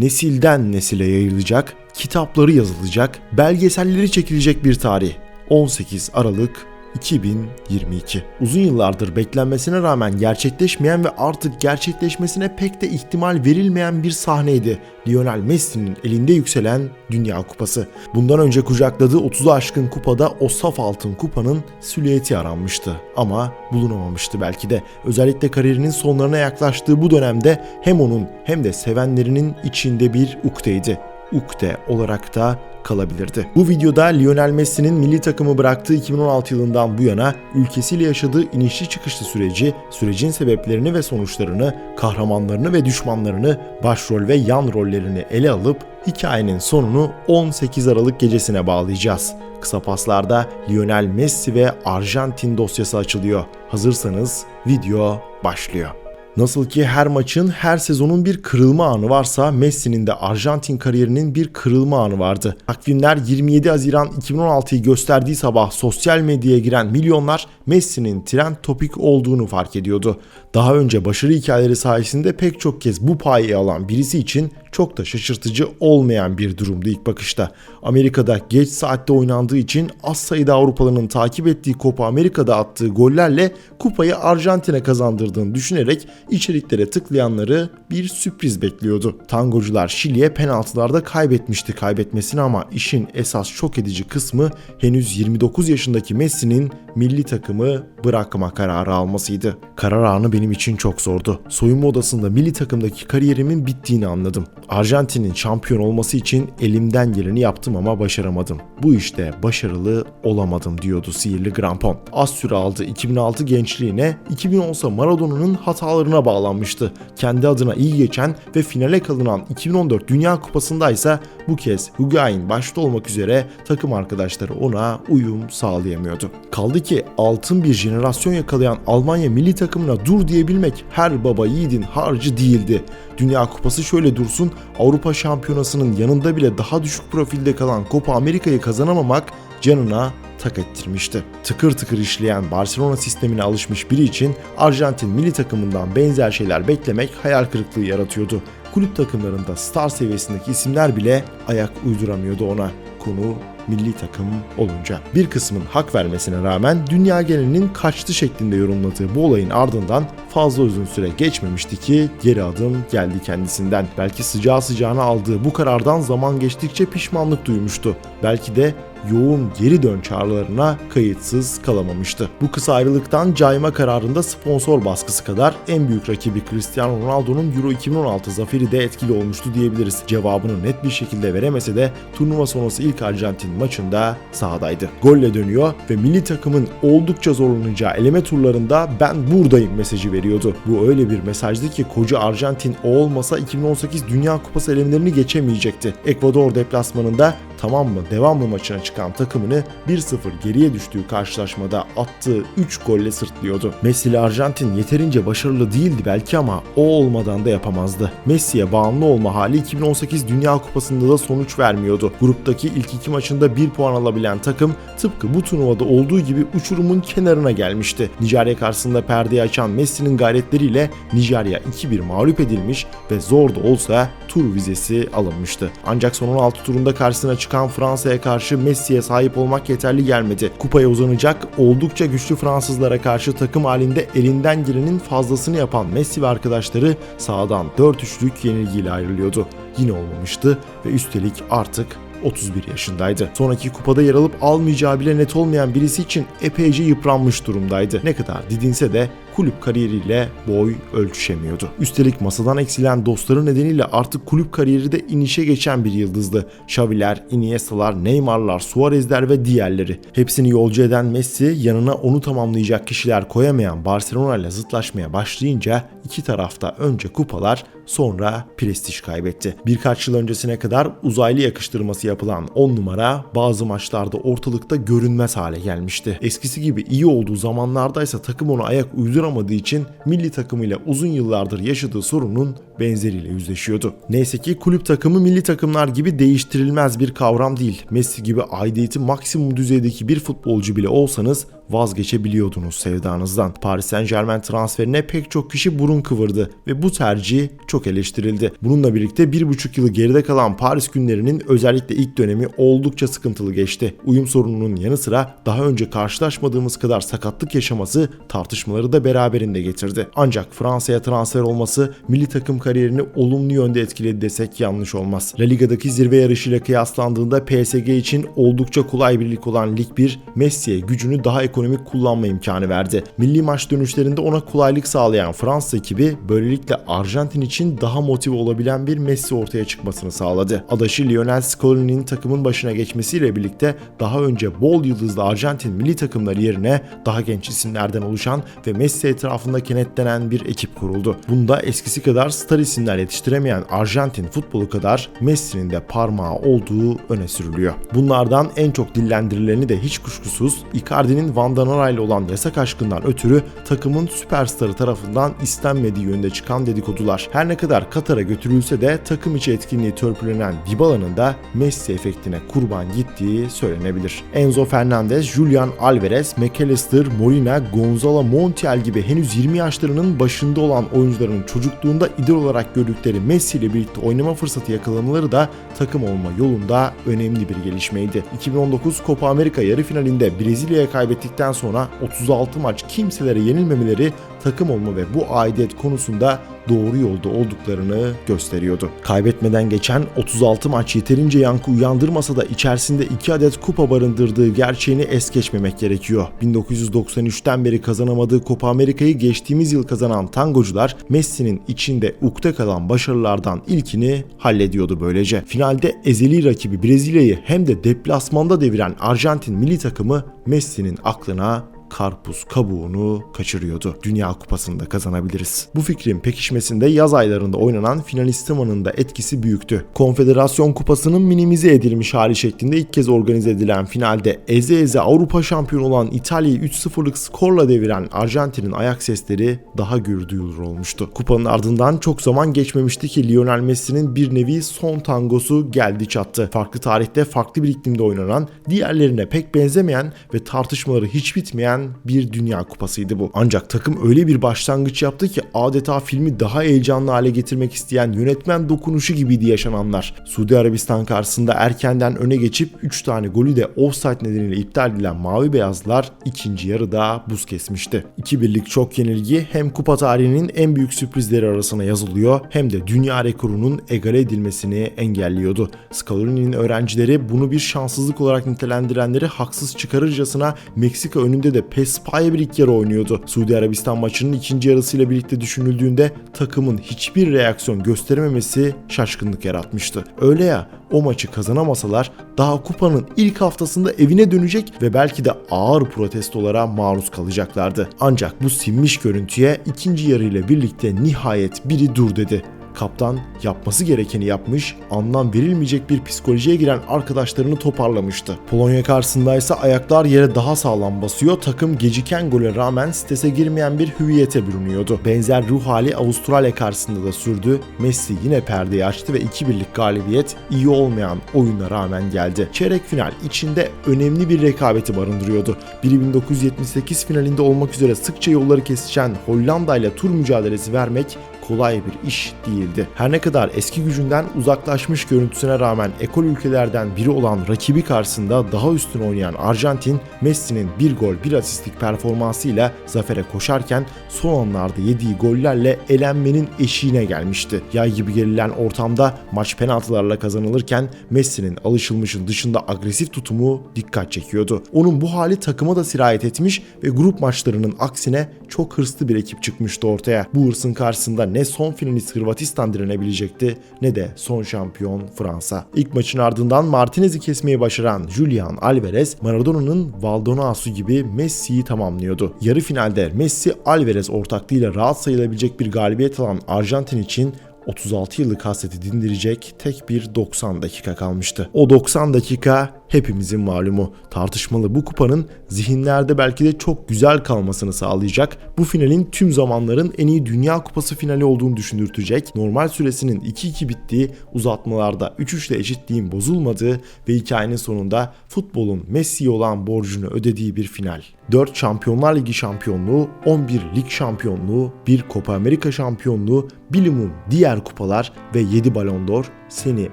nesilden nesile yayılacak, kitapları yazılacak, belgeselleri çekilecek bir tarih. 18 Aralık 2022. Uzun yıllardır beklenmesine rağmen gerçekleşmeyen ve artık gerçekleşmesine pek de ihtimal verilmeyen bir sahneydi. Lionel Messi'nin elinde yükselen Dünya Kupası. Bundan önce kucakladığı 30'u aşkın kupada o saf altın kupanın silüeti aranmıştı. Ama bulunamamıştı belki de. Özellikle kariyerinin sonlarına yaklaştığı bu dönemde hem onun hem de sevenlerinin içinde bir ukteydi. Ukde olarak da kalabilirdi. Bu videoda Lionel Messi'nin milli takımı bıraktığı 2016 yılından bu yana ülkesiyle yaşadığı inişli çıkışlı süreci, sürecin sebeplerini ve sonuçlarını, kahramanlarını ve düşmanlarını, başrol ve yan rollerini ele alıp hikayenin sonunu 18 Aralık gecesine bağlayacağız. Kısa paslarda Lionel Messi ve Arjantin dosyası açılıyor. Hazırsanız video başlıyor. Nasıl ki her maçın, her sezonun bir kırılma anı varsa Messi'nin de Arjantin kariyerinin bir kırılma anı vardı. Takvimler 27 Haziran 2016'yı gösterdiği sabah sosyal medyaya giren milyonlar Messi'nin trend topik olduğunu fark ediyordu. Daha önce başarı hikayeleri sayesinde pek çok kez bu payı alan birisi için çok da şaşırtıcı olmayan bir durumdu ilk bakışta. Amerika'da geç saatte oynandığı için az sayıda Avrupalı'nın takip ettiği Copa Amerika'da attığı gollerle kupayı Arjantin'e kazandırdığını düşünerek içeriklere tıklayanları bir sürpriz bekliyordu. Tangocular Şili'ye penaltılarda kaybetmişti kaybetmesini ama işin esas şok edici kısmı henüz 29 yaşındaki Messi'nin milli takımı bırakma kararı almasıydı. Karar anı benim için çok zordu. Soyunma odasında milli takımdaki kariyerimin bittiğini anladım. Arjantin'in şampiyon olması için elimden geleni yaptım ama başaramadım. Bu işte başarılı olamadım diyordu sihirli Grampon. Az süre aldı 2006 gençliğine, 2010'sa Maradona'nın hatalarına bağlanmıştı. Kendi adına iyi geçen ve finale kalınan 2014 Dünya Kupası'nda ise bu kez Higuain başta olmak üzere takım arkadaşları ona uyum sağlayamıyordu. Kaldı ki altın bir jenerasyon yakalayan Almanya milli takımına dur diyebilmek her baba yiğidin harcı değildi. Dünya Kupası şöyle dursun, Avrupa Şampiyonası'nın yanında bile daha düşük profilde kalan Copa Amerika'yı kazanamamak canına tak ettirmişti. Tıkır tıkır işleyen Barcelona sistemine alışmış biri için Arjantin milli takımından benzer şeyler beklemek hayal kırıklığı yaratıyordu. Kulüp takımlarında star seviyesindeki isimler bile ayak uyduramıyordu ona. Konu milli takım olunca. Bir kısmın hak vermesine rağmen dünya genelinin kaçtı şeklinde yorumladığı bu olayın ardından fazla uzun süre geçmemişti ki geri adım geldi kendisinden. Belki sıcağı sıcağına aldığı bu karardan zaman geçtikçe pişmanlık duymuştu. Belki de yoğun geri dön çağrılarına kayıtsız kalamamıştı. Bu kısa ayrılıktan cayma kararında sponsor baskısı kadar en büyük rakibi Cristiano Ronaldo'nun Euro 2016 zaferi de etkili olmuştu diyebiliriz. Cevabını net bir şekilde veremese de turnuva sonrası ilk Arjantin maçında sahadaydı. Golle dönüyor ve milli takımın oldukça zorlanacağı eleme turlarında ben buradayım mesajı veriyordu. Bu öyle bir mesajdı ki koca Arjantin o olmasa 2018 Dünya Kupası elemelerini geçemeyecekti. Ekvador deplasmanında tamam mı devam mı maçına çıkan takımını 1-0 geriye düştüğü karşılaşmada attığı 3 golle sırtlıyordu. Messi ile Arjantin yeterince başarılı değildi belki ama o olmadan da yapamazdı. Messi'ye bağımlı olma hali 2018 Dünya Kupası'nda da sonuç vermiyordu. Gruptaki ilk iki maçında 1 puan alabilen takım tıpkı bu turnuvada olduğu gibi uçurumun kenarına gelmişti. Nijerya karşısında perdeyi açan Messi'nin gayretleriyle Nijerya 2-1 mağlup edilmiş ve zor da olsa tur vizesi alınmıştı. Ancak son 16 turunda karşısına çıkan Fransa'ya karşı Messi'ye sahip olmak yeterli gelmedi. Kupaya uzanacak oldukça güçlü Fransızlara karşı takım halinde elinden gelenin fazlasını yapan Messi ve arkadaşları sahadan 4-3'lük yenilgiyle ayrılıyordu. Yine olmamıştı ve üstelik artık 31 yaşındaydı. Sonraki kupada yer alıp almayacağı bile net olmayan birisi için epeyce yıpranmış durumdaydı. Ne kadar didinse de kulüp kariyeriyle boy ölçüşemiyordu. Üstelik masadan eksilen dostları nedeniyle artık kulüp kariyeri de inişe geçen bir yıldızdı. Xavi'ler, Iniesta'lar, Neymar'lar, Suarez'ler ve diğerleri. Hepsini yolcu eden Messi yanına onu tamamlayacak kişiler koyamayan Barcelona ile zıtlaşmaya başlayınca iki tarafta önce kupalar sonra prestij kaybetti. Birkaç yıl öncesine kadar uzaylı yakıştırması yapılan 10 numara bazı maçlarda ortalıkta görünmez hale gelmişti. Eskisi gibi iyi olduğu zamanlarda ise takım ona ayak uyduramadığı için milli takımıyla uzun yıllardır yaşadığı sorunun benzeriyle yüzleşiyordu. Neyse ki kulüp takımı milli takımlar gibi değiştirilmez bir kavram değil. Messi gibi aidiyeti maksimum düzeydeki bir futbolcu bile olsanız vazgeçebiliyordunuz sevdanızdan. Paris Saint Germain transferine pek çok kişi burun kıvırdı ve bu tercih çok eleştirildi. Bununla birlikte bir buçuk yılı geride kalan Paris günlerinin özellikle ilk dönemi oldukça sıkıntılı geçti. Uyum sorununun yanı sıra daha önce karşılaşmadığımız kadar sakatlık yaşaması tartışmaları da beraberinde getirdi. Ancak Fransa'ya transfer olması milli takım kariyerini olumlu yönde etkiledi desek yanlış olmaz. La Liga'daki zirve yarışıyla kıyaslandığında PSG için oldukça kolay bir lig olan Lig 1, Messi'ye gücünü daha ekonomik kullanma imkanı verdi. Milli maç dönüşlerinde ona kolaylık sağlayan Fransa ekibi böylelikle Arjantin için daha motive olabilen bir Messi ortaya çıkmasını sağladı. Adaşı Lionel Scaloni'nin takımın başına geçmesiyle birlikte daha önce bol yıldızlı Arjantin milli takımları yerine daha genç isimlerden oluşan ve Messi etrafında kenetlenen bir ekip kuruldu. Bunda eskisi kadar star isimler yetiştiremeyen Arjantin futbolu kadar Messi'nin de parmağı olduğu öne sürülüyor. Bunlardan en çok dillendirileni de hiç kuşkusuz Icardi'nin Van Danara ile olan yasak aşkından ötürü takımın süperstarı tarafından istenmediği yönde çıkan dedikodular. Her ne kadar Katar'a götürülse de takım içi etkinliği törpülenen Dybala'nın da Messi efektine kurban gittiği söylenebilir. Enzo Fernandez, Julian Alvarez, McAllister, Molina, Gonzalo Montiel gibi henüz 20 yaşlarının başında olan oyuncuların çocukluğunda idol olarak gördükleri Messi ile birlikte oynama fırsatı yakalamaları da takım olma yolunda önemli bir gelişmeydi. 2019 Copa Amerika yarı finalinde Brezilya'ya kaybettikten sonra 36 maç kimselere yenilmemeleri takım olma ve bu aidiyet konusunda doğru yolda olduklarını gösteriyordu. Kaybetmeden geçen 36 maç yeterince yankı uyandırmasa da içerisinde 2 adet kupa barındırdığı gerçeğini es geçmemek gerekiyor. 1993'ten beri kazanamadığı Copa Amerika'yı geçtiğimiz yıl kazanan tangocular Messi'nin içinde ukde kalan başarılardan ilkini hallediyordu böylece. Finalde ezeli rakibi Brezilya'yı hem de deplasmanda deviren Arjantin milli takımı Messi'nin aklına karpuz kabuğunu kaçırıyordu. Dünya Kupası'nda kazanabiliriz. Bu fikrin pekişmesinde yaz aylarında oynanan finalistimanın da etkisi büyüktü. Konfederasyon Kupası'nın minimize edilmiş hali şeklinde ilk kez organize edilen finalde eze eze Avrupa şampiyonu olan İtalya'yı 3-0'lık skorla deviren Arjantin'in ayak sesleri daha gür duyulur olmuştu. Kupanın ardından çok zaman geçmemişti ki Lionel Messi'nin bir nevi son tangosu geldi çattı. Farklı tarihte farklı bir iklimde oynanan, diğerlerine pek benzemeyen ve tartışmaları hiç bitmeyen gerçekten bir dünya kupasıydı bu. Ancak takım öyle bir başlangıç yaptı ki adeta filmi daha heyecanlı hale getirmek isteyen yönetmen dokunuşu gibiydi yaşananlar. Suudi Arabistan karşısında erkenden öne geçip 3 tane golü de offside nedeniyle iptal edilen mavi beyazlar ikinci yarıda buz kesmişti. 2-1'lik çok yenilgi hem kupa tarihinin en büyük sürprizleri arasına yazılıyor hem de dünya rekorunun egale edilmesini engelliyordu. Scaloni'nin öğrencileri bunu bir şanssızlık olarak nitelendirenleri haksız çıkarırcasına Meksika önünde de Bir ilk yarı oynuyordu. Suudi Arabistan maçının ikinci yarısıyla birlikte düşünüldüğünde takımın hiçbir reaksiyon gösterememesi şaşkınlık yaratmıştı. Öyle ya o maçı kazanamasalar daha kupanın ilk haftasında evine dönecek ve belki de ağır protestolara maruz kalacaklardı. Ancak bu sinmiş görüntüye ikinci yarı ile birlikte nihayet biri dur dedi. Kaptan yapması gerekeni yapmış, anlam verilmeyecek bir psikolojiye giren arkadaşlarını toparlamıştı. Polonya karşısında ise ayaklar yere daha sağlam basıyor, takım geciken gole rağmen strese girmeyen bir hüviyete bürünüyordu. Benzer ruh hali Avustralya karşısında da sürdü. Messi yine perdeyi açtı ve 2-1'lik galibiyet iyi olmayan oyuna rağmen geldi. Çeyrek final içinde önemli bir rekabeti barındırıyordu. Biri 1978 finalinde olmak üzere sıkça yolları kesişen Hollanda ile tur mücadelesi vermek kolay bir iş değildi. Her ne kadar eski gücünden uzaklaşmış görüntüsüne rağmen ekol ülkelerden biri olan rakibi karşısında daha üstün oynayan Arjantin, Messi'nin bir gol bir asistlik performansıyla zafere koşarken son anlarda yediği gollerle elenmenin eşiğine gelmişti. Yay gibi gerilen ortamda maç penaltılarla kazanılırken Messi'nin alışılmışın dışında agresif tutumu dikkat çekiyordu. Onun bu hali takıma da sirayet etmiş ve grup maçlarının aksine çok hırslı bir ekip çıkmıştı ortaya. Bu hırsın karşısında ne son finalist Hırvatistan direnebilecekti ne de son şampiyon Fransa. İlk maçın ardından Martinez'i kesmeyi başaran Julian Alvarez, Maradona'nın Valdonasu gibi Messi'yi tamamlıyordu. Yarı finalde Messi Alvarez ortaklığıyla rahat sayılabilecek bir galibiyet alan Arjantin için 36 yıllık hasreti dindirecek tek bir 90 dakika kalmıştı. O 90 dakika hepimizin malumu. Tartışmalı bu kupanın zihinlerde belki de çok güzel kalmasını sağlayacak. Bu finalin tüm zamanların en iyi Dünya Kupası finali olduğunu düşündürtecek. Normal süresinin 2-2 bittiği, uzatmalarda 3-3 ile eşitliğin bozulmadığı ve hikayenin sonunda futbolun Messi'ye olan borcunu ödediği bir final. 4 Şampiyonlar Ligi şampiyonluğu, 11 lig şampiyonluğu, 1 Copa Amerika şampiyonluğu, bilimum diğer kupalar ve 7 Ballon d'Or seni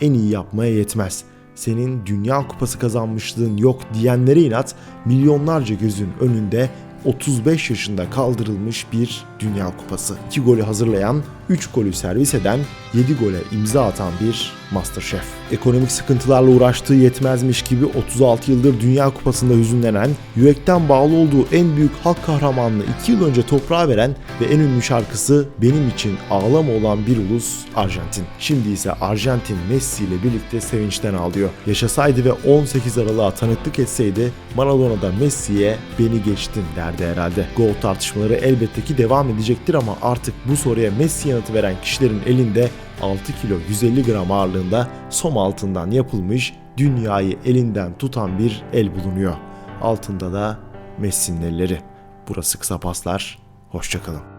en iyi yapmaya yetmez. Senin Dünya Kupası kazanmışlığın yok diyenlere inat milyonlarca gözün önünde 35 yaşında kaldırılmış bir Dünya Kupası. 2 golü hazırlayan, 3 golü servis eden, 7 gole imza atan bir Masterchef. Ekonomik sıkıntılarla uğraştığı yetmezmiş gibi 36 yıldır Dünya Kupası'nda hüzünlenen, yürekten bağlı olduğu en büyük halk kahramanını 2 yıl önce toprağa veren ve en ünlü şarkısı benim için ağlama olan bir ulus Arjantin. Şimdi ise Arjantin Messi ile birlikte sevinçten ağlıyor. Yaşasaydı ve 18 Aralık'a tanıklık etseydi Maradona da Messi'ye beni geçtin derdi herhalde. Gol tartışmaları elbette ki devam edecektir ama artık bu soruya Messi yanıtı veren kişilerin elinde 6 kilo 150 gram ağırlığında som altından yapılmış dünyayı elinden tutan bir el bulunuyor. Altında da Messi'nin elleri. Burası kısa paslar. Hoşçakalın.